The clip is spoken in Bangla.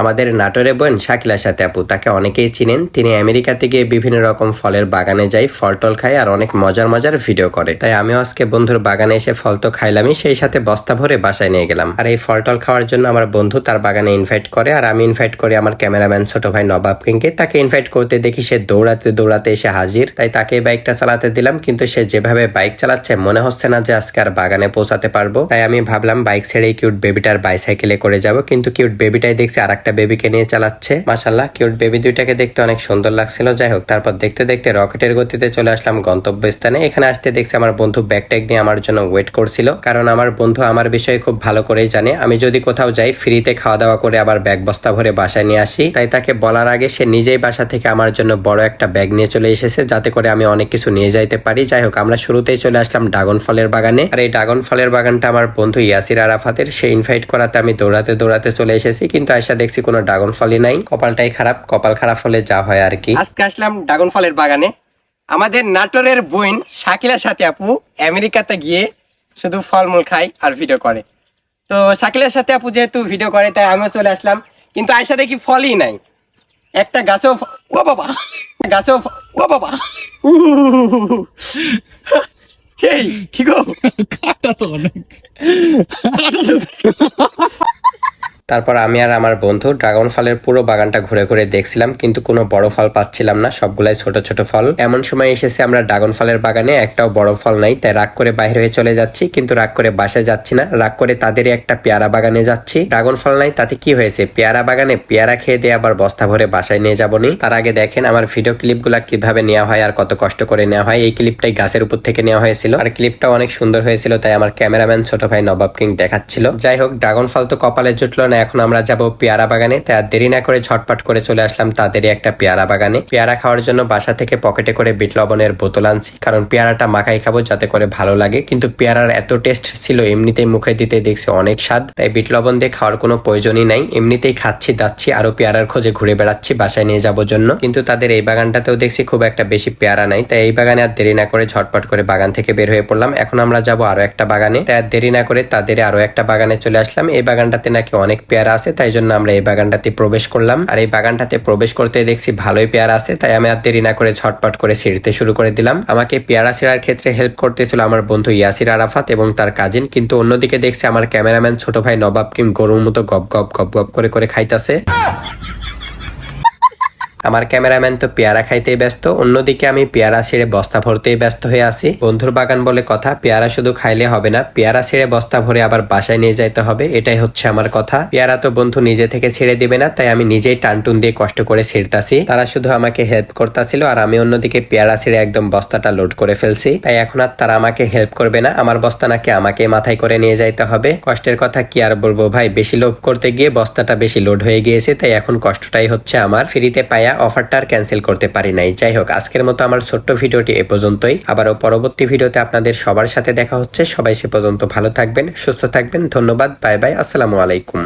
আমাদের নাটোরে বোন শাকিলা সাথে আপু, তাকে অনেকেই চিনেন। তিনি আমেরিকাতে গিয়ে বিভিন্ন রকম ফলের বাগানে যায় ফল টল খায় আর অনেক মজার মজার ভিডিও করে। তাই আমিও আজকে বন্ধুর বাগানে এসে ফল তো খাইলামই, সেই সাথে বস্তা ভরে বাসায় নিয়ে গেলাম। আর এই ফল টল খাওয়ার জন্য আমার বন্ধু তার বাগানে ইনভাইট করে আর আমি ইনভাইট করি আমার ক্যামেরাম্যান ছোট ভাই নবাব কিংকে। তাকে ইনভাইট করতে দেখি সে দৌড়াতে দৌড়াতে এসে হাজির। তাই তাকে বাইকটা চালাতে দিলাম, কিন্তু সে যেভাবে বাইক চালাচ্ছে মনে হচ্ছে না যে আজকে আর বাগানে পৌঁছাতে পারব। তাই আমি ভাবলাম বাইক ছেড়ে কিউট বেবিটার বাইসাইকেলে করে যাব, কিন্তু কিউট বেবিটাই দেখছি আর একটা বেবিকে নিয়ে চালাচ্ছে। মাসাল্লাহ কিউট বেবি দুইটাকে দেখতে অনেক সুন্দর লাগছিল। যাই হোক, তারপর দেখতে দেখতে রকেটের গতিতে চলে আসলাম গন্তব্যস্থানে। এখানে আসতে দেখছি আমার বন্ধু ব্যাগ ট্যাগ নিয়ে আমার জন্য ওয়েট করছিল। কারণ আমার বন্ধু আমার বিষয়ে খুব ভালো করেই জানে। আমি যদি কোথাও যাই ফ্রিতে খাওয়া দাওয়া করে আবার ব্যাগ বস্তা ভরে বাসায় নিয়ে আসি। তাই তাকে বলার আগে সে নিজেই বাসা থেকে আমার জন্য বড় একটা ব্যাগ নিয়ে চলে এসেছে, যাতে করে আমি অনেক কিছু নিয়ে যাইতে পারি। যাই হোক, আমরা শুরুতেই চলে আসলাম ড্রাগন ফলের বাগানে। আর এই ড্রাগন ফলের বাগানটা আমার বন্ধু ইয়াসির আরাফাতের। সে ইনভাইট করাতে আমি দৌড়াতে দৌড়াতে চলে এসেছি। কিন্তু আয়সা দেখছি কোনো ড্রাগন ফলই নাই। কপালটাই খারাপ কপাল খারাপ হলে যা হয় আর কি। আজকে আসলাম ড্রাগন ফলের বাগানে। আমাদের নাটোরের বোন শাকিলার সাথে আপু আমেরিকাতে গিয়ে শুধু ফলমূল খায় আর ভিডিও করে। তো শাকিলের সাথে আপু যেহেতু ভিডিও করে তাই আমিও চলে আসলাম। কিন্তু আয়সা দেখি ফলই নাই। একটা গাছেও ও বাবা! গাছেও ও বাবা! এই কি গো? কাটা তো অনেক। তারপর আমি আর আমার বন্ধু ড্রাগন ফলের পুরো বাগানটা ঘুরে ঘুরে দেখছিলাম, কিন্তু কোনো বড় ফল পাচ্ছিলাম না, সবগুলাই ছোট ছোট ফল। এমন সময় এসেছে আমরা ড্রাগন ফলের বাগানে, একটাও বড় ফল নাই, তাই রাগ করে বাইরে হয়ে চলে যাচ্ছি, কিন্তু রাগ করে বাসায় যাচ্ছি না, রাগ করে তাদেরই একটা পেয়ারা বাগানে যাচ্ছি। ড্রাগন ফল নাই, তাতে কি হয়েছে? পেয়ারা বাগানে পেয়ারা খেয়ে দিয়ে আবার বস্তা ভরে বাসায় নিয়ে যাবনি তার আগে দেখেন আমার ভিডিও ক্লিপগুলা কীভাবে নেওয়া হয় আর কত কষ্ট করে নেওয়া হয়। এই ক্লিপটাই গাছের উপর থেকে নেওয়া হয়েছিল। আর ক্লিপটা অনেক সুন্দর হয়েছিল, তাই আমার ক্যামেরাম্যান ছোট ভাই নবাব কিং দেখাচ্ছিল। যাই হোক, ড্রাগন ফল তো কপালে জুটলো না এখন আমরা যাব পেয়ারা বাগানে। তাই দেরি না করে ঝটপট করে চলে আসলাম তাদেরই একটা পেয়ারা বাগানে। পেয়ারা খাওয়ার জন্য বাসা থেকে পকেটে করে বিট লবণের বোতল আনছি, কারণ পেয়ারাটা মাখাই খাব যাতে করে ভালো লাগে। কিন্তু পেয়ারার এত টেস্ট ছিল, এমনিতেই মুখে দিতে দেখছি অনেক স্বাদ। তাই বিট লবণ দিয়ে খাওয়ার কোনো প্রয়োজনই নাই। এমনিতেই খাচ্ছি, দাচ্ছি, আরও পেয়ারার খোঁজে ঘুরে বেড়াচ্ছি, বাসায় নিয়ে যাব জন্য। কিন্তু তাদের এই বাগানটাতেও দেখছি খুব একটা বেশি পেয়ারা নাই। তাই এই বাগানে আর দেরি না করে ঝটপট করে বাগান থেকে বের হয়ে পড়লাম। এখন আমরা যাব আরও একটা বাগানে। তাই আর দেরি না করে তাদের আরও একটা বাগানে চলে আসলাম। এই বাগানটাতে নাকি অনেক পেয়ারা আছে, তাই জন্য আমরা এই বাগানটাতে প্রবেশ করলাম। আর এই বাগানটাতে প্রবেশ করতে দেখছি ভালোই পেয়ারা আছে, তাই আমি আর দেরি না করে ছটপট করে ছিঁড়তে শুরু করে দিলাম। আমাকে পেয়ারা ছিঁড়ার ক্ষেত্রে হেল্প করতেছিল আমার বন্ধু ইয়াসির আরাফাত এবং তার কাজিন কিন্তু অন্যদিকে দেখছি আমার ক্যামেরাম্যান ছোট ভাই নবাব কিম গরুর মতো গপ গপ গপ গপ করে করে খাইতাছে। আমার ক্যামেরাম্যান তো পেয়ারা খাইতেই ব্যস্ত, অন্যদিকে আমি পেয়ারা ছেড়ে বস্তা ভরতেই ব্যস্ত হয়ে আছি। বন্ধুর বাগান বলে কথা, পেয়ারা শুধু খাইলে হবে না, পেয়ারা ছেড়ে বস্তা ভরে আবার বাসায় নিয়ে যাইতে হবে, এটাই হচ্ছে আমার কথা। পেয়ারা তো বন্ধু নিজে থেকে ছেড়ে দিবে না, তাই আমি নিজেই টানটুন দিয়ে কষ্ট করে ছিঁড়তাছি। তারা শুধু আমাকে হেল্প করতেছিল আর আমি অন্যদিকে পেয়ারা ছেড়ে একদম বস্তাটা লোড করে ফেলছি। তাই এখন আর তারা আমাকে হেল্প করবে না, আমার বস্তা নাকি আমাকে মাথায় করে নিয়ে যাইতে হবে। কষ্টের কথা কি আর বলব ভাই, বেশি লোভ করতে গিয়ে বস্তাটা বেশি লোড হয়ে গিয়েছে, তাই এখন কষ্টটাই হচ্ছে আমার। ফ্রিতে পায়া অফারটা আর ক্যান্সেল করতে পারি নাই। যাই হোক আজকের মতো আমার ছোট্ট ভিডিওটি এ পর্যন্তই। আবারও পরবর্তী ভিডিওতে আপনাদের সবার সাথে দেখা হচ্ছে। সবাই সে পর্যন্ত ভালো থাকবেন, সুস্থ থাকবেন। ধন্যবাদ, বাই বাই, আসসালামু আলাইকুম।